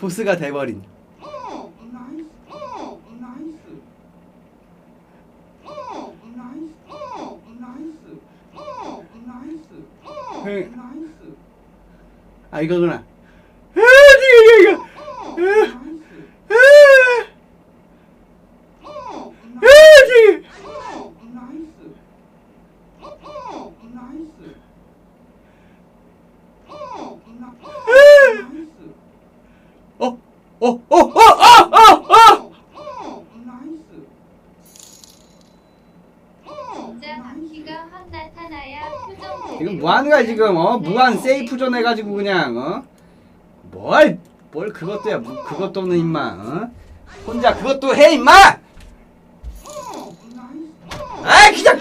보스가 돼버린. 어, 나이스. 어, 나이스. 어, 나이스. 어, 나이스. 어, 나이스. 어, 응. 나이스. 아 이거구나. 아 이거 이거 어, 이거. 나이스. 아, 어, 아 나이스. 지금. 어, 나이스. 어, 나이스. 어, 나- 어, 나이스. 어 어 어 어 어 어? 어, 나이스. 어, 진짜 바퀴가 확 나타나야 표정 지금 뭐 하는 거야 지금? 어? 무한 세이프존 해가지고 그냥 어 뭘 뭘 그것도야. 뭐 그것도 없는 임마 어? 혼자 그것도 해 임마! 어, 나이스. 아 그냥